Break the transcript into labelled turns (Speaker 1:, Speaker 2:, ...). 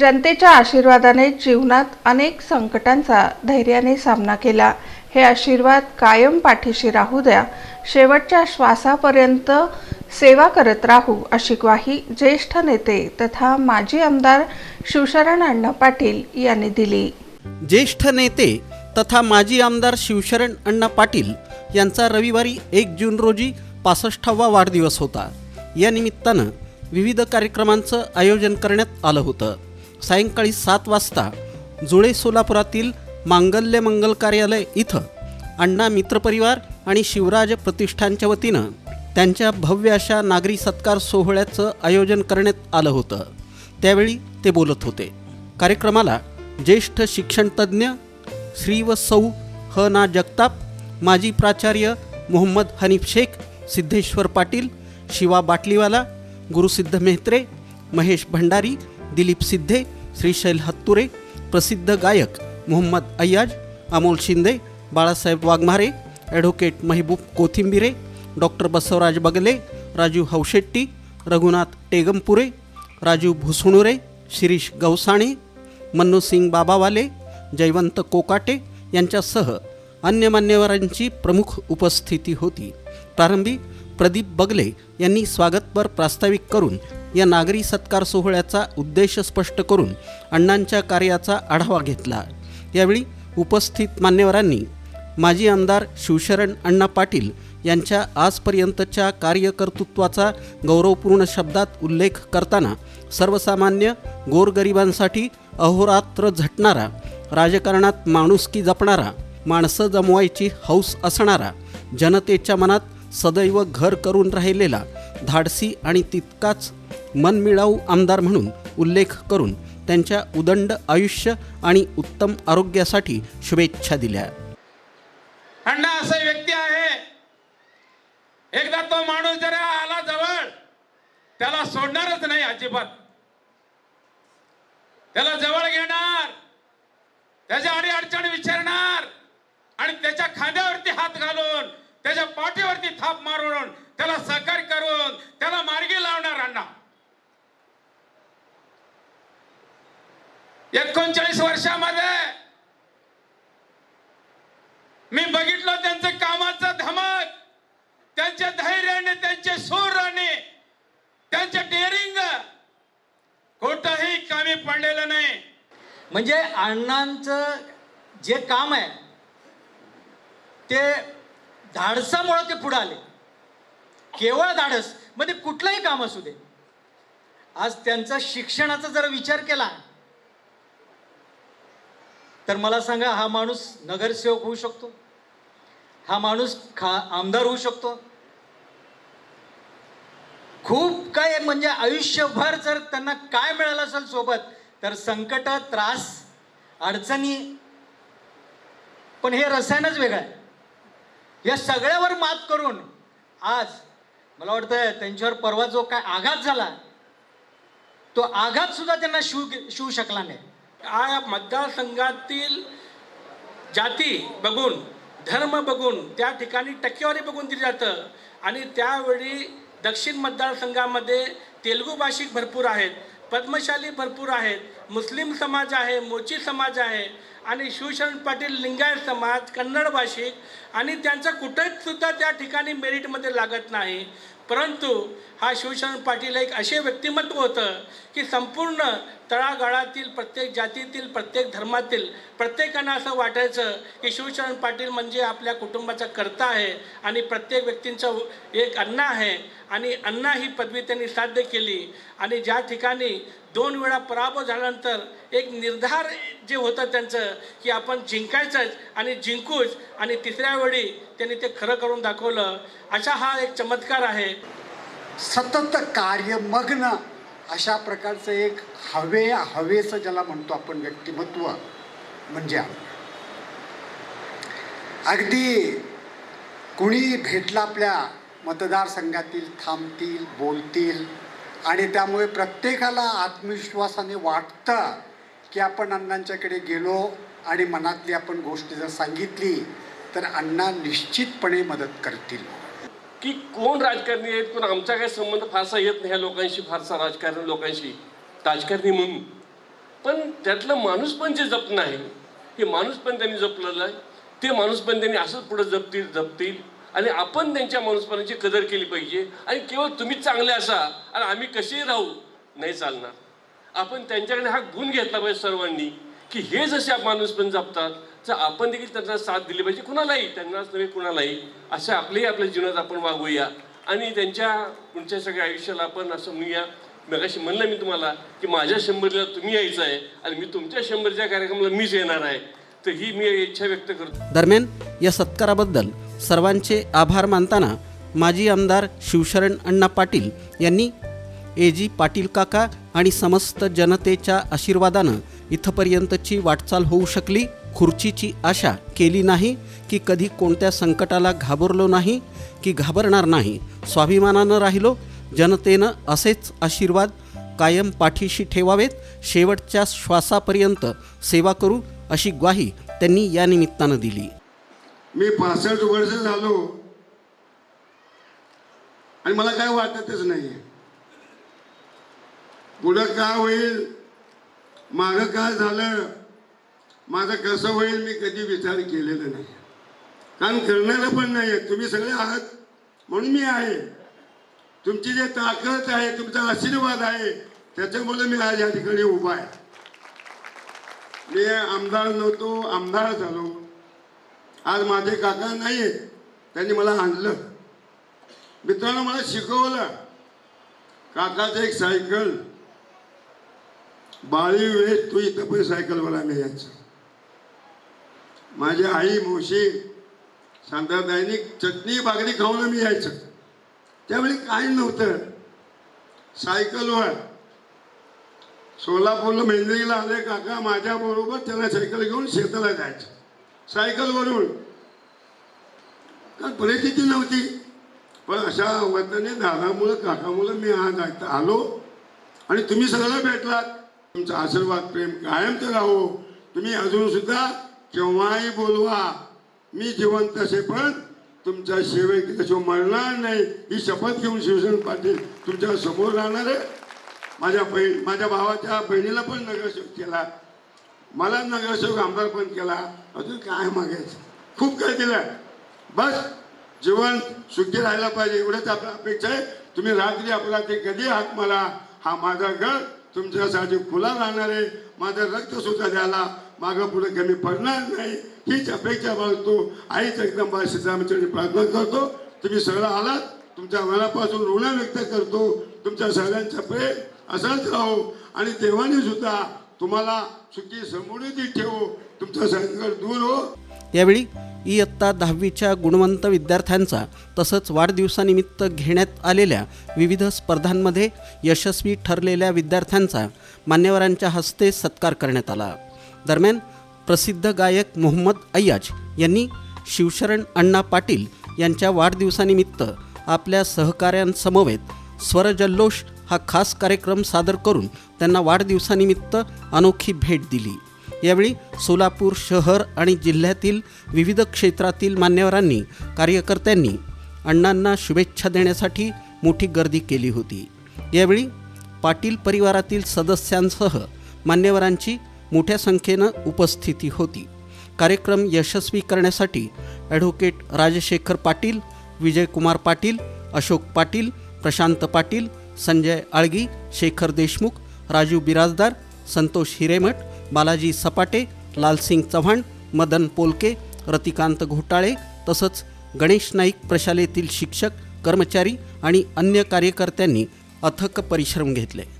Speaker 1: जनतेच्या आशीर्वादाने जीवनात अनेक संकटांचा धैर्याने सामना केला हे आशीर्वाद कायम पाठीशी राहू द्या शेवटच्या श्वासापर्यंत सेवा करत राहू अशी ग्वाही ज्येष्ठ नेते तथा माजी आमदार शिवशरण अण्णा पाटील यांनी दिली
Speaker 2: ज्येष्ठ नेते तथा माजी आमदार शिवशरण अण्णा पाटील यांचा रविवारी एक जून रोजी पासष्टावा वाढदिवस होता या निमित्तानं विविध कार्यक्रमांचं आयोजन करण्यात आलं होतं सायंकाळी सात वाजता जुळे सोलापुरातील मांगल्य मंगल कार्यालय इथं अण्णा मित्रपरिवार आणि शिवराज प्रतिष्ठानच्या वतीनं त्यांच्या भव्य अशा नागरी सत्कार सोहळ्याचं आयोजन करण्यात आलं होतं त्यावेळी ते बोलत होते कार्यक्रमाला ज्येष्ठ शिक्षणतज्ज्ञ श्री व सौ ह ना जगताप माजी प्राचार्य मोहम्मद हनीफ शेख सिद्धेश्वर पाटील शिवा बाटलीवाला गुरुसिद्ध मेहत्रे महेश भंडारी दिलीप सिद्धे श्रीशैल हत्तुरे प्रसिद्ध गायक मोहम्मद अय्याज अमोल शिंदे बाळासाहेब वाघमारे ॲडव्होकेट महबूब कोथिंबिरे डॉक्टर बसवराज बगले राजू हौशेट्टी रघुनाथ टेगमपुरे राजू भुसणुरे शिरीष गौसाणे मन्नू सिंग बाबावाले जयवंत कोकाटे यांच्यासह अन्य मान्यवरांची प्रमुख उपस्थिती होती प्रारंभी प्रदीप बगले यांनी स्वागतपर प्रास्ताविक करून या नागरी सत्कार सोहळ्याचा उद्देश स्पष्ट करून अण्णांच्या कार्याचा आढावा घेतला यावेळी उपस्थित मान्यवरांनी माजी आमदार शिवशरण अण्णा पाटील यांच्या आजपर्यंतच्या कार्यकर्तृत्वाचा गौरवपूर्ण शब्दात उल्लेख करताना सर्वसामान्य गोरगरिबांसाठी अहोरात्र झटणारा राजकारणात माणुसकी जपणारा माणसं जमवायची हौस असणारा जनतेच्या मनात सदैव घर करून राहिलेला धाडसी आणि तितकाच मनमिळाऊ आमदार म्हणून उल्लेख करून त्यांच्या उदंड आयुष्य आणि उत्तम आरोग्यासाठी शुभेच्छा दिल्या
Speaker 3: अण्णा असा व्यक्ती आहे एकदा तो माणूस जरा आला जवळ त्याला सोडणारच नाही अजिबात त्याला जवळ घेणार त्याच्या अडी अडचण विचारणार आणि त्याच्या खांद्यावरती हात घालून त्याच्या पाठीवरती थाप मारून त्याला सहकार्य करून त्याला मार्गी लावणार अण्णा एकोणचाळीस वर्षामध्ये मी बघितलं त्यांचं कामाचं धमक त्यांच्या धैर्याने त्यांचे आणि त्यांचे डेअरिंग कुठंही कमी पडलेलं नाही
Speaker 4: म्हणजे अण्णांचं जे काम आहे ते धाडसामुळे ते पुढे आले केवळ धाडस म्हणजे कुठलंही काम असू दे आज त्यांचा शिक्षणाचा जर विचार केला तर मला सांगा हा माणूस नगरसेवक होऊ शकतो हा माणूस खा आमदार होऊ शकतो खूप काय म्हणजे आयुष्यभर जर त्यांना काय मिळालं असेल सोबत तर संकट त्रास अडचणी पण हे रसायनच वेगळं आहे या सगळ्यावर मात करून आज मला वाटतं त्यांच्यावर परवा जो काय आघात झाला तो आघात सुद्धा त्यांना शिव शिवू शकला नाही
Speaker 5: मतदार मतदारसंघातील जाती बघून धर्म बघून त्या ठिकाणी टक्केवारी बघून दिली जातं आणि त्यावेळी दक्षिण मतदारसंघामध्ये तेलगू भाषिक भरपूर आहेत पद्मशाली भरपूर आहेत मुस्लिम समाज आहे मोची समाज आहे आणि शिवशरण पाटील लिंगायत समाज कन्नड भाषिक आणि त्यांचा सुद्धा त्या ठिकाणी मेरिटमध्ये लागत नाही परंतु हा शिवशरण पाटील एक असे व्यक्तिमत्व होतं की संपूर्ण तळागाळातील प्रत्येक जातीतील प्रत्येक धर्मातील प्रत्येकांना असं वाटायचं की शिवचरण पाटील म्हणजे आपल्या कुटुंबाचा कर्ता आहे आणि प्रत्येक व्यक्तींचं एक अण्णा आहे आणि अण्णा ही पदवी त्यांनी साध्य केली आणि ज्या ठिकाणी दोन वेळा पराभव झाल्यानंतर एक निर्धार जे होतं त्यांचं की आपण जिंकायचंच आणि जिंकूच आणि तिसऱ्या वेळी त्यांनी ते खरं करून दाखवलं असा हा एक चमत्कार आहे
Speaker 6: सतत कार्यमग्न अशा प्रकारचं एक हवे हवेचं ज्याला म्हणतो आपण व्यक्तिमत्व म्हणजे अगदी कुणी भेटला आपल्या मतदारसंघातील थांबतील बोलतील आणि त्यामुळे प्रत्येकाला आत्मविश्वासाने वाटतं की आपण अण्णांच्याकडे गेलो आणि मनातली आपण गोष्ट जर सांगितली तर अण्णा निश्चितपणे मदत करतील
Speaker 7: की कोण राजकारणी आहेत कोण आमचा काही संबंध फारसा येत नाही ह्या लोकांशी फारसा राजकारण लोकांशी राजकारणी म्हणून पण त्यातलं माणूस पण जे जपणं आहे हे माणूस पण त्यांनी जपलेलं आहे ते माणूस पण त्यांनी असंच पुढं जपतील जपतील आणि आपण त्यांच्या माणूसपणाची कदर केली पाहिजे आणि केवळ तुम्हीच चांगले असा आणि आम्ही कसेही राहू नाही चालणार आपण त्यांच्याकडे हा गुण घेतला पाहिजे सर्वांनी की हे जसे माणूस पण जपतात तर आपण देखील त्यांना साथ दिली पाहिजे कुणालाही त्यांनाच नव्हे कुणालाही असं आपल्याही आपल्या जीवनात आपण वागूया आणि त्यांच्या पुढच्या सगळ्या आयुष्याला आपण असं म्हणूया अशी म्हणलं मी तुम्हाला की माझ्या शंभरीला तुम्ही यायचं आहे आणि मी तुमच्या शंभरच्या कार्यक्रमाला मीच येणार आहे तर ही मी इच्छा व्यक्त करतो
Speaker 2: दरम्यान या सत्काराबद्दल सर्वांचे आभार मानताना माजी आमदार शिवशरण अण्णा पाटील यांनी ए जी पाटील काका आणि समस्त जनतेच्या आशीर्वादानं इथंपर्यंतची वाटचाल होऊ शकली खुर्चीची आशा केली नाही की कधी कोणत्या संकटाला घाबरलो नाही की घाबरणार नाही स्वाभिमानानं राहिलो जनतेनं असेच आशीर्वाद कायम पाठीशी ठेवावेत शेवटच्या श्वासापर्यंत सेवा करू अशी ग्वाही त्यांनी या निमित्तानं दिली
Speaker 8: मी पासष्ट वर्ष झालो आणि मला काय वाटतच नाही पुढं काय होईल मागं काय झालं माझं कसं होईल मी कधी विचार केलेला नाही कारण करणारं पण नाही आहे तुम्ही सगळे आहात म्हणून मी आहे तुमची जे ताकद आहे तुमचा आशीर्वाद आहे त्याच्यामुळे मी आज या ठिकाणी उभा आहे मी आमदार नव्हतो आमदार झालो आज माझे काका नाही आहेत त्यांनी मला आणलं मित्रांनो मला शिकवलं काकाचं एक सायकल बाळी वेळ तू इथं पण आम्ही यायचं माझी आई मावशी दैनिक चटणी बागडी खाऊन मी यायचं त्यावेळी काही नव्हतं सायकलवर सोलापूरला मेंद्रीला आले काका माझ्याबरोबर त्याला सायकल घेऊन शेताला जायचं सायकलवरून का परिस्थिती नव्हती पण अशा वतने दादामुळं काकामुळं मी आज ऐकता आलो आणि तुम्ही सगळं भेटलात तुमचा आशीर्वाद प्रेम कायम तर राहो तुम्ही अजूनसुद्धा केव्हाही बोलवा मी जिवंत असे पण तुमच्या सेवे त्याशिवाय मरणार नाही ही शपथ घेऊन शिवसेना पाटील तुमच्या समोर राहणार आहे माझ्या बहीण माझ्या भावाच्या बहिणीला पण नगरसेवक केला मला नगरसेवक आमदार पण केला अजून काय मागायचं खूप काय दिलं बस जीवन सुखी राहायला पाहिजे एवढंच आपल्या अपेक्षा आहे तुम्ही रात्री आपला ते कधी हाक मला हा माझा घर तुमच्यासाठी खुला राहणार आहे माझं रक्त सुद्धा द्यायला मागं पुढे कमी पडणार नाही हीच अपेक्षा बाळगतो एकदम जगदंबा श्रीरामचंद्र प्रार्थना करतो तुम्ही सगळं आलात तुमच्या मनापासून ऋण व्यक्त करतो तुमच्या सगळ्यांच्या प्रेम असाच राहो आणि देवाने सुद्धा तुम्हाला सुखी समृद्धी ठेवू तुमचं संकट दूर हो
Speaker 2: यावेळी इयत्ता दहावीच्या गुणवंत विद्यार्थ्यांचा तसंच वाढदिवसानिमित्त घेण्यात आलेल्या विविध स्पर्धांमध्ये यशस्वी ठरलेल्या विद्यार्थ्यांचा मान्यवरांच्या हस्ते सत्कार करण्यात आला दरम्यान प्रसिद्ध गायक मोहम्मद अय्याज यांनी शिवशरण अण्णा पाटील यांच्या वाढदिवसानिमित्त आपल्या सहकाऱ्यांसमवेत स्वरजल्लोष हा खास कार्यक्रम सादर करून त्यांना वाढदिवसानिमित्त अनोखी भेट दिली यावेळी सोलापूर शहर आणि जिल्ह्यातील विविध क्षेत्रातील मान्यवरांनी कार्यकर्त्यांनी अण्णांना शुभेच्छा देण्यासाठी मोठी गर्दी केली होती यावेळी पाटील परिवारातील सदस्यांसह मान्यवरांची मोठ्या संख्येनं उपस्थिती होती कार्यक्रम यशस्वी करण्यासाठी ॲडव्होकेट राजशेखर पाटील विजयकुमार पाटील अशोक पाटील प्रशांत पाटील संजय आळगी शेखर देशमुख राजू बिराजदार संतोष हिरेमठ बालाजी सपाटे लालसिंग चव्हाण मदन पोलके रतिकांत घोटाळे तसंच गणेश नाईक प्रशालेतील शिक्षक कर्मचारी आणि अन्य कार्यकर्त्यांनी अथक परिश्रम घेतले